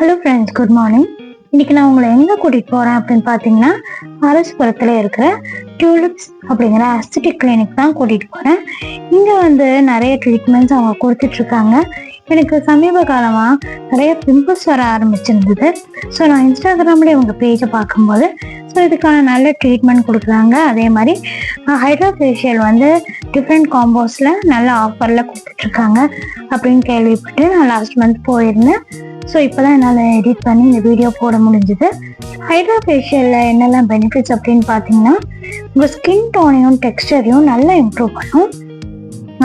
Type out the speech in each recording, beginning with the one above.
Hello friends good morning இன்னைக்கு நான் உங்களை எங்கே கூட்டிகிட்டு போகிறேன் அப்படின்னு பார்த்தீங்கன்னா அரசுபுரத்தில் இருக்கிற டியூலிப்ஸ் அப்படிங்கிற அஸ்தட்டிக் கிளினிக் தான் கூட்டிகிட்டு போகிறேன் இங்கே வந்து நிறைய ட்ரீட்மெண்ட்ஸ் அவங்க கொடுத்துட்ருக்காங்க. எனக்கு சமீப காலமாக நிறைய பிம்பிள்ஸ் வர ஆரம்பிச்சிருந்தது. ஸோ நான் இன்ஸ்டாகிராமில் இவங்க பேஜை பார்க்கும்போது ஸோ இதுக்கான நல்ல ட்ரீட்மெண்ட் கொடுக்குறாங்க. அதே மாதிரி ஹைட்ரா ஃபேஷியல் வந்து டிஃப்ரெண்ட் காம்போஸில் நல்ல ஆஃபரில் கொடுத்துட்ருக்காங்க. அப்படின்னு கேள்விப்பட்டு நான் லாஸ்ட் மந்த் போயிருந்தேன். ஸோ இப்போ தான் என்னால் எடிட் பண்ணி இந்த வீடியோ போட முடிஞ்சுது. ஹைட்ரா ஃபேஷியலில் என்னெல்லாம் பெனிஃபிட்ஸ் அப்படின்னு பார்த்தீங்கன்னா உங்கள் ஸ்கின் டோனையும் டெக்ஸ்டரையும் நல்லா இம்ப்ரூவ் பண்ணும்.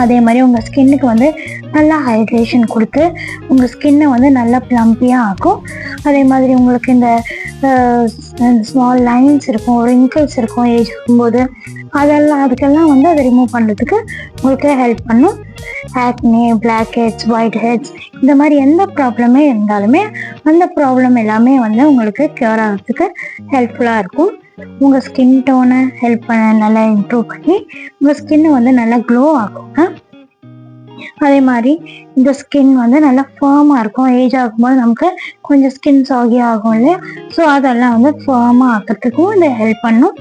அதே மாதிரி உங்கள் ஸ்கின்னுக்கு வந்து நல்லா ஹைட்ரேஷன் கொடுத்து உங்கள் ஸ்கின்னை வந்து நல்லா ப்ளம்பியாக ஆக்கும். அதே மாதிரி உங்களுக்கு இந்த ஸ்மால் லைன்ஸ் இருக்கும் ரிங்கிள்ஸ் இருக்கும் ஏஜ் ஆகும்போது அதெல்லாம் அதுக்கெல்லாம் வந்து அதை ரிமூவ் பண்ணுறதுக்கு உங்களுக்கு ஹெல்ப் பண்ணும். Acne black heads white heads இந்த மாதிரி எந்த ப்ராப்ளமே இருந்தாலுமே அந்த ப்ராப்ளம் எல்லாமே வந்து உங்களுக்கு கியூர் ஆகிறதுக்கு ஹெல்ப்ஃபுல்லாக இருக்கும். உங்கள் ஸ்கின் டோனை ஹெல்ப் பண்ண நல்லா இம்ப்ரூவ் பண்ணி உங்கள் ஸ்கின்னை வந்து நல்லா க்ளோ ஆகுங்க அதே மாதிரி இந்த ஸ்கின் வந்து நல்லா ஃபேர்மாக இருக்கும். ஏஜ் ஆகும்போது நமக்கு கொஞ்சம் ஸ்கின் சாகி ஆகும் இல்லையா? ஸோ அதெல்லாம் வந்து ஃபேர்மாக ஆக்கிறதுக்கும் இந்த ஹெல்ப் பண்ணும்.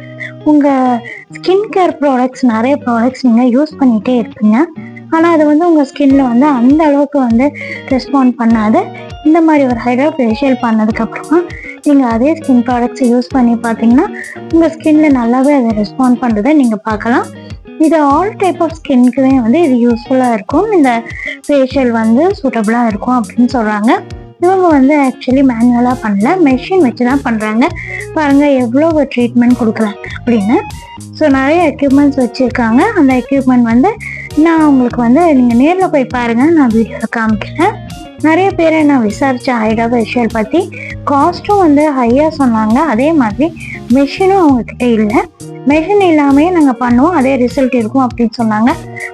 உங்கள் ஸ்கின் கேர் ப்ராடக்ட்ஸ் நிறைய ப்ராடக்ட்ஸ் நீங்கள் யூஸ் பண்ணிகிட்டே இருப்பீங்க. ஆனால் அது வந்து உங்கள் ஸ்கின்ல வந்து அந்த அளவுக்கு வந்து ரெஸ்பாண்ட் பண்ணாது. இந்த மாதிரி ஒரு ஹைட்ரா ஃபேஷியல் பண்ணதுக்கப்புறமா நீங்கள் அதே ஸ்கின் ப்ராடக்ட்ஸ் யூஸ் பண்ணி பார்த்தீங்கன்னா உங்கள் ஸ்கின்ல நல்லாவே அதை ரெஸ்பாண்ட் பண்ணுறதை நீங்கள் பார்க்கலாம். இது ஆல் டைப் ஆஃப் ஸ்கின்க்குமே வந்து இது யூஸ்ஃபுல்லாக இருக்கும். இந்த ஃபேஷியல் வந்து சூட்டபுளாக இருக்கும் அப்படின்னு சொல்கிறாங்க இவங்க வந்து ஆக்சுவலி மேனுவலாக பண்ணல மெஷின் வச்சு தான் பண்ணுறாங்க பாருங்கள் எவ்வளோ ட்ரீட்மெண்ட் கொடுக்குறாங்க அப்படின்னு. ஸோ நிறைய எக்யூப்மெண்ட்ஸ் வச்சுருக்காங்க. அந்த எக்யூப்மெண்ட் வந்து நான் உங்களுக்கு வந்து நீங்கள் நேரில் போய் பாருங்கள் நான் வீடியோவில் காமிக்கிறேன். நிறைய பேரை நான் விசாரித்தேன் ஹைட்ரா ஃபேஷியல் பற்றி காஸ்ட்டும் வந்து ஹையாக சொன்னாங்க. அதே மாதிரி மெஷினும் அவங்கக்கிட்ட இல்லை. மெஷின் இல்லாமே நாங்கள் பண்ணுவோம். அதே ரிசல்ட் இருக்கும் அப்படின்னு சொன்னாங்க.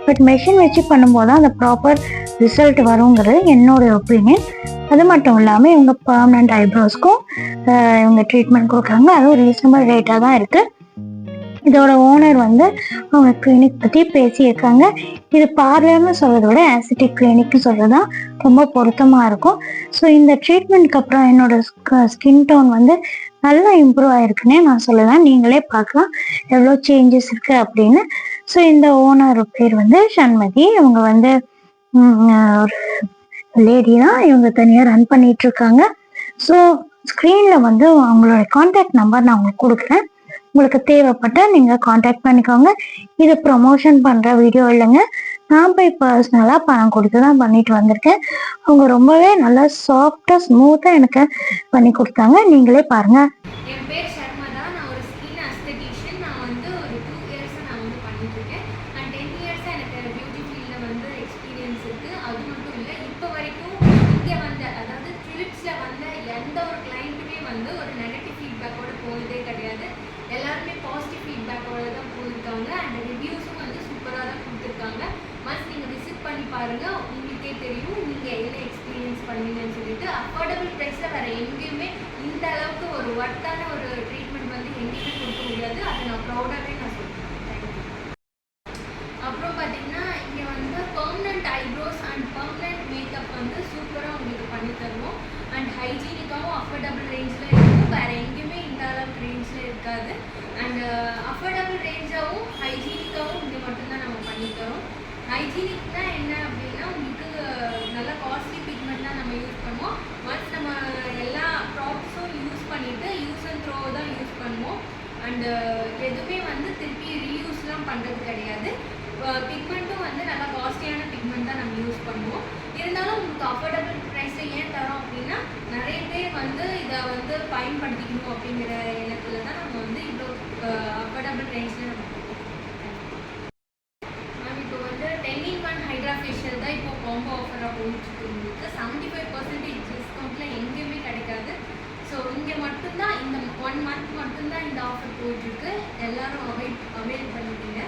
பட் மெஷின் வச்சு பண்ணும்போது தான் அந்த ப்ராப்பர் ரிசல்ட் வருங்கிறது என்னோடய ஒப்பீனியன் அது மட்டும் இல்லாமல் இவங்க பர்மனண்ட் ஐப்ரோஸ்க்கும் இவங்க ட்ரீட்மெண்ட் கொடுக்குறாங்க. அதுவும் ரீசனபிள் ரேட்டாக தான் இருக்குது இதோட ஓனர் வந்து அவங்க கிளினிக் பற்றி பேசியிருக்காங்க. இது பார்லர்னு சொல்கிறத விட ஆசிட்டிக் கிளினிக்னு சொல்கிறது தான் ரொம்ப பொருத்தமாக இருக்கும். ஸோ இந்த ட்ரீட்மெண்ட்க்கு அப்புறம் என்னோட ஸ்கின் டோன் வந்து நல்லா இம்ப்ரூவ் ஆயிருக்குன்னே நான் சொல்லலாம் நீங்களே பார்க்கலாம். எவ்வளோ சேஞ்சஸ் இருக்குது அப்படின்னு. ஸோ இந்த ஓனர் பேர் வந்து சண்மதி. அவங்க வந்து ஒரு லேடி தான் இவங்க தனியாக ரன் பண்ணிட்டு இருக்காங்க ஸோ ஸ்க்ரீனில் வந்து அவங்களோட காண்டாக்ட் நம்பர் நான் உங்களுக்கு கொடுக்குறேன். உங்களுக்கு தேவைப்பட்ட நீங்கள் காண்டாக்ட் பண்ணிக்கோங்க. இது ப்ரொமோஷன் பண்ணுற வீடியோ இல்லைங்க. நான் போய் பர்சனலாக பணம் கொடுத்து தான் பண்ணிட்டு வந்திருக்கேன். அவங்க ரொம்பவே நல்லா சாஃப்டாக ஸ்மூத்தாக எனக்கு பண்ணி கொடுத்தாங்க. நீங்களே பாருங்கள் என் பேர் சர்மா தான் நான் ஒரு ஸ்கின் அஸ்தட்டிஷியன் நான் வந்து ஒரு டூ இயர்ஸாக நான் வந்து பண்ணிட்டு இருக்கேன் அண்ட் டென் இயர்ஸாக எனக்கு பியூட்டி ஃபீல்டில் வந்து எக்ஸ்பீரியன்ஸ் இருக்குது அது மட்டும் இல்லை இப்போ வரைக்கும் இங்கே வந்த அதாவது ஃபிலிப்ஸில் வந்த எந்த ஒரு கிளைண்ட்டுமே வந்து ஒரு நெகட்டிவ் ஃபீட்பேக்கோட போனதே கிடையாது எல்லாருமே பாசிட்டிவ் ஃபீட்பேக்கோட தான் போயிருக்காங்க அண்ட் ரிவ்யூஸும் வந்து சூப்பராக தான் கொடுத்துருக்காங்க மஸ்ட் நீங்கள் விசிட் பண்ணி பாருங்கள் உங்களுக்கே தெரியும் நீங்கள் என்ன அப்படின்னு சொல்லிட்டு அஃபோர்டபுள் ப்ரைஸில் வேறு எங்கேயுமே இந்த அளவுக்கு ஒரு ஒர்த்தான ஒரு ட்ரீட்மெண்ட் வந்து எங்கேயுமே கொடுக்க முடியாது. அதை நான் ப்ரௌடாகவே நான் சொல்கிறேன் அப்புறம் பார்த்தீங்கன்னா இங்கே வந்து permanent eyebrows and permanent makeup வந்து சூப்பராக உங்களுக்கு பண்ணி தருவோம். அண்ட் ஹைஜீனிக்காகவும் அஃபோர்டபுள் ரேஞ்சில் இருக்கும் வேறு எங்கேயுமே இந்த அளவுக்கு ரேஞ்சில் இருக்காது அண்ட் அஃபோர்டபுள் ரேஞ்சாகவும் ஹைஜீனிக்காகவும் இங்கே மட்டும்தான் நம்ம பண்ணி தரோம் ஹைஜீனிக்னா என்ன அப்படின்னா உங்களுக்கு நல்ல காஸ்ட்லி பிக்மெண்ட் தான் நம்ம யூஸ் பண்ணுவோம் ஒன்ஸ் நம்ம எல்லா ப்ராடக்ட்ஸும் யூஸ் பண்ணிவிட்டு யூஸ் அண்ட் த்ரோ தான் யூஸ் பண்ணுவோம் அண்டு uh, எதுவுமே வந்து திருப்பி ரீயூஸ்லாம் பண்ணுறது கிடையாது. பிக்மெண்ட்டும் வந்து நல்லா காஸ்ட்லியான பிக்மெண்ட் தான் நம்ம யூஸ் பண்ணுவோம். இருந்தாலும் உங்களுக்கு அஃபோர்டபுள் ப்ரைஸில் ஏன் தரோம் அப்படின்னா நிறைய பேர் வந்து இதை வந்து பயன்படுத்திக்கணும் அப்படிங்கிற எண்ணத்தில் தான் நம்ம வந்து இவ்வளோ அஃபோர்டபுள் ப்ரைஸில் நம்ம மேம் இப்போ வந்து டென் ஒன் ஹைட்ரா ஃபேஷியல் தான் இப்போ காம்போ ஆஃபராக போயிட்டு உங்களுக்கு செவன்ட்டி ஃபைவ் பர்சன்டேஜ் டிஸ்கவுண்ட்டில் எங்கேயுமே கிடைக்காது ஸோ இங்கே மட்டும்தான் இந்த மட்டும்தான் இந்த ஆஃபர் போயிட்டுருக்கு எல்லாரும் அவைட் அவைல் பண்ணிக்கிங்க.